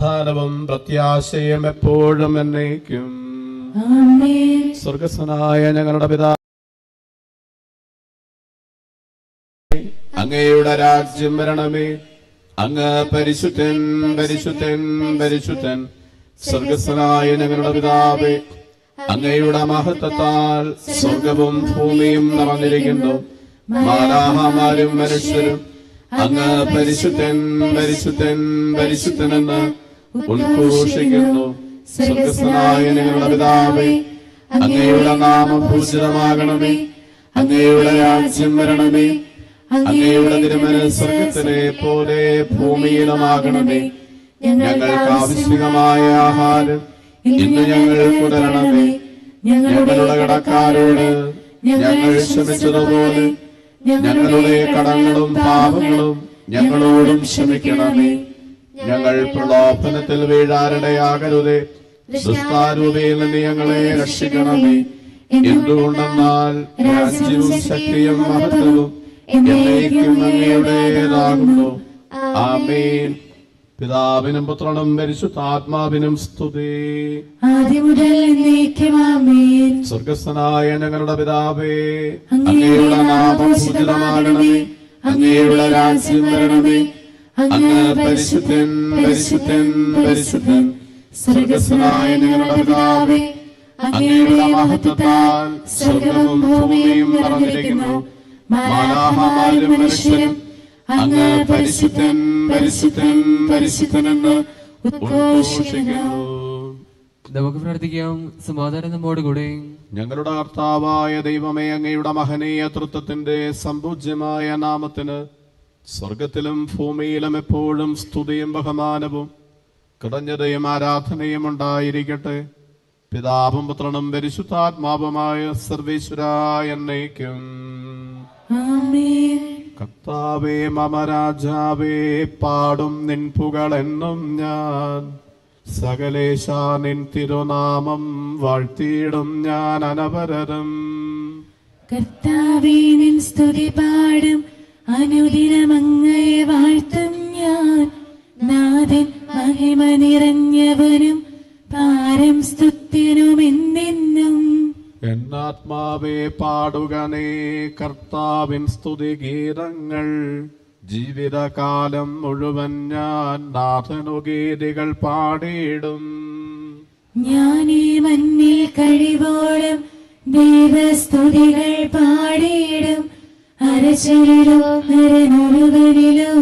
ധാനവും പ്രത്യാശയും എപ്പോഴും എന്നേക്കും. സ്വർഗസ്വനായ ഞങ്ങളുടെ പിതാ അങ്ങയുടെ രാജ്യം വരണമേ. അങ്ങ് പരിശുദ്ധൻ പരിശുദ്ധൻ പരിശുദ്ധൻ. സ്വർഗസ്വനായ ഞങ്ങളുടെ പിതാവേ അങ്ങയുടെ മഹത്വത്താൽ സ്വർഗവും ഭൂമിയും നിറഞ്ഞിരിക്കുന്നു. മാലാഹമാരും മനുഷ്യരും അങ്ങ് പരിശുദ്ധൻ പരിശുദ്ധൻ പരിശുദ്ധനെന്ന് ഉദ്ഘോഷിക്കുന്നു. സ്വർഗസ്വനായ ഞങ്ങളുടെ പിതാവേ അങ്ങയുടെ നാമം പൂജിതമാകണമേ. അങ്ങയുടെ രാജ്യം വരണമേ. അങ്ങയുടെ തിരുമന സ്വർഗത്തിലെ പോലെ ഭൂമിയിലുമാകണമേ. ഞങ്ങൾക്ക് ആവശ്യമായ ആഹാരം ഇന്ന് ഞങ്ങൾ തരണമേ. ഞങ്ങളുടെ കടക്കാരോട് ഞങ്ങൾ ക്ഷമിച്ചതുപോലെ ഞങ്ങളുടെ കടങ്ങളും പാപങ്ങളും ഞങ്ങളോടും ക്ഷമിക്കണമേ. ഞങ്ങൾ പ്രലോഭനത്തിൽ വീഴാനിടയാകരുതേ. സുസ്താരൂപയിൽ നിന്ന് ഞങ്ങളെ രക്ഷിക്കണമേ. എന്തുകൊണ്ടെന്നാൽ രാജ്യവും ശക്തിയും മഹത്വവും എന്നേക്കും അങ്ങയുടേതാകുന്നു. ആമേൻ. പിതാവിനും പുത്രനും പരിശുദ്ധാത്മാവിനും സ്തുതി. സ്വർഗസ്ഥനായ ഞങ്ങളുടെ പിതാവേ അങ്ങയുടെ നാമം പൂജിതമാകണമേ അങ്ങയുടെ രാജ്യം വരണമേ. അങ്ങ് പരിശുദ്ധൻ പരിശുദ്ധൻ പരിശുദ്ധൻ സ്വർഗസ്ഥനായ ഞങ്ങളുടെ പിതാവേ അങ്ങയുടെ മഹത്വത്താൽ സ്വർഗവും ഭൂമിയും നിറഞ്ഞിരിക്കുന്നു. മാലാഹമാരും മനുഷ്യരും അങ്ങ് പരിശുദ്ധൻ പരിശുദ്ധൻ പരിശുദ്ധനെന്ന് ഉദ്ഘോഷിക്കുന്നു. നമുക്ക് പ്രാർത്ഥിക്കാം. സമാധാനം നമ്മോടുകൂടെ ഞങ്ങളുടെ കർത്താവായ ദൈവമേ അങ്ങയുടെ മഹനീയ തൃത്വത്തിന്റെ സമ്പൂജ്യമായ നാമത്തിന് സ്വർഗത്തിലും ഭൂമിയിലും എപ്പോഴും സ്തുതിയും ബഹുമാനവും കിടഞ്ഞതയും ആരാധനയും ഉണ്ടായിരിക്കട്ടെ. പിതാവും പുത്രനും പരിശുദ്ധാത്മാവുമായ സർവേശ്വരായ എന്നേക്കും. കർത്താവേ മമ രാജാവേ പാടും നിൻ പുകളെന്നും ഞാൻ. സകലേശ നിൻ തിരുനാമം വാഴ്ത്തിയിടും ഞാൻ അനവരതം. കർത്താവേ നിൻ സ്തുതി പാടും അനുദിനം അങ്ങയെ വാഴ്ത്തും ഞാൻ. നാഥൻ മഹിമ നിറഞ്ഞവനും താരം സ്തുത്യനും എന്നെന്നും എന്നാത്മാവേ പാടുകനേ കർത്താവിൻ സ്തുതിഗീതങ്ങൾ ജീവിതകാലം മുഴുവൻ ഞാൻ നാഥനുഗീതികൾ പാടിയിടും. ഞാൻ ഈ മഞ്ഞിൽ കഴിവോളം ദൈവസ്തുതികൾ പാടിയിടും. നരനൊഴുവനിലോ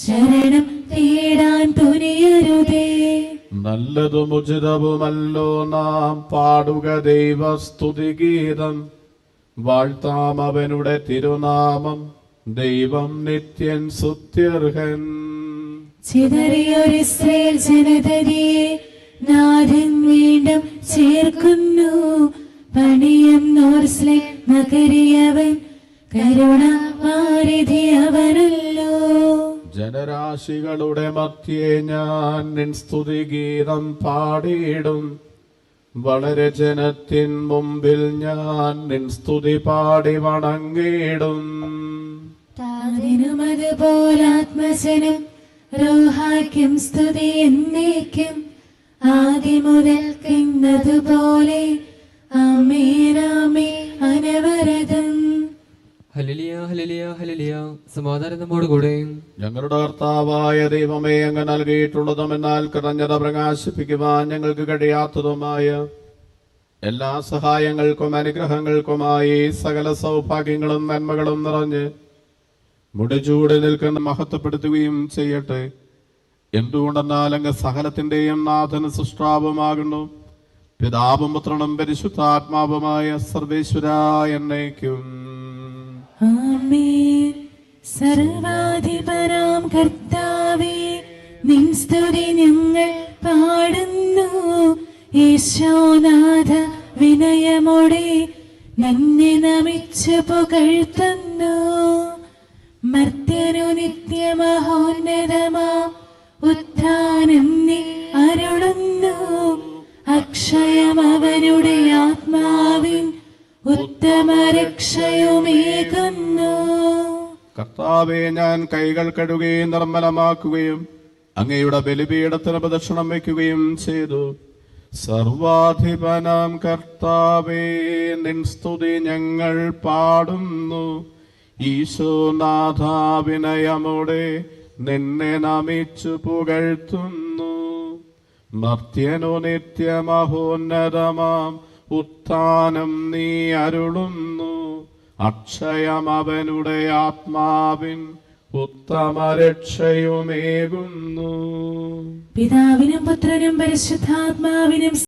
ശരണം തേടാൻ തുനിയരുതേ. നല്ലതും ഉചിതവുമല്ലോ നാം പാടുക ദൈവസ്തുതിഗീതം വാഴ്ത്താം അവനുടെ തിരുനാമം ദൈവം നിത്യൻ സുത്യർഹൻ ചിതറിയൊരു സ്ത്രീ ജനതയെ നാഥൻ വീണ്ടും ചേർക്കുന്നു. പണിയം നോർസ്ലെ നഗരിയവൻ ജനരാശികളുടെ മധ്യേ ഞാൻ നിൻ സ്തുതിഗീതം പാടിയിടും. വളരെ ജനത്തിൻ മുമ്പിൽ ഞാൻ നിൻ സ്തുതി പാടി വണങ്ങിയിടും. താതിനും അതുപോലാത്മജനും സ്തുതി എന്നേക്കും. ആദ്യം മുതൽക്കുന്നതുപോലെ ഞങ്ങളുടെ കർത്താവായ ദൈവമേ അങ്ങ് നൽകിയിട്ടുള്ളതും എന്നാൽ കിടഞ്ഞത് പ്രകാശിപ്പിക്കുവാൻ ഞങ്ങൾക്ക് കഴിയാത്തതുമായ എല്ലാ സഹായങ്ങൾക്കും അനുഗ്രഹങ്ങൾക്കുമായി സകല സൗഭാഗ്യങ്ങളും നന്മകളും നിറഞ്ഞ് മുടിചൂടി നിൽക്കുന്ന മഹത്വപ്പെടുത്തുകയും ചെയ്യട്ടെ. എന്തുകൊണ്ടെന്നാൽ അങ്ങ് സകലത്തിന്റെയും നാഥന സൃഷ്ടാവുമാകുന്നു. പിതാവും പുത്രനും പരിശുദ്ധാത്മാവുമായ സർവേശ്വര എന്നേക്കും. ആമേൻ സർവാധിപരാം കർത്താവേ നിൻ സ്തുതി ഞങ്ങൾ പാടുന്നു. യേശോനാഥ വിനയമോടെ നിന്നെ നമിച്ചു പുകഴ്ത്തുന്നു. കർത്താവെ ഞാൻ കൈകൾ കഴുകുകയും നിർമ്മലമാക്കുകയും അങ്ങയുടെ ബലിപീഠത്തിന് പ്രദക്ഷിണം വയ്ക്കുകയും ചെയ്തു. സർവാധിപനാം കർത്താവേ നിൻ സ്തുതി ഞങ്ങൾ പാടുന്നു. ഈശോനാഥാവിനയമോടെ നിന്നെ നമിച്ചു പുകഴ്ത്തുന്നു. മർത്യനു നിത്യമഹോന്നതമാം ഉത്ഥാനം നീ അരുളുന്നു. അക്ഷയം അവനുടെ ആത്മാവിൻ ഉത്തമരക്ഷയുമേകുന്നു. പിതാവിനും പുത്രനും പരിശുദ്ധാത്മാവിനും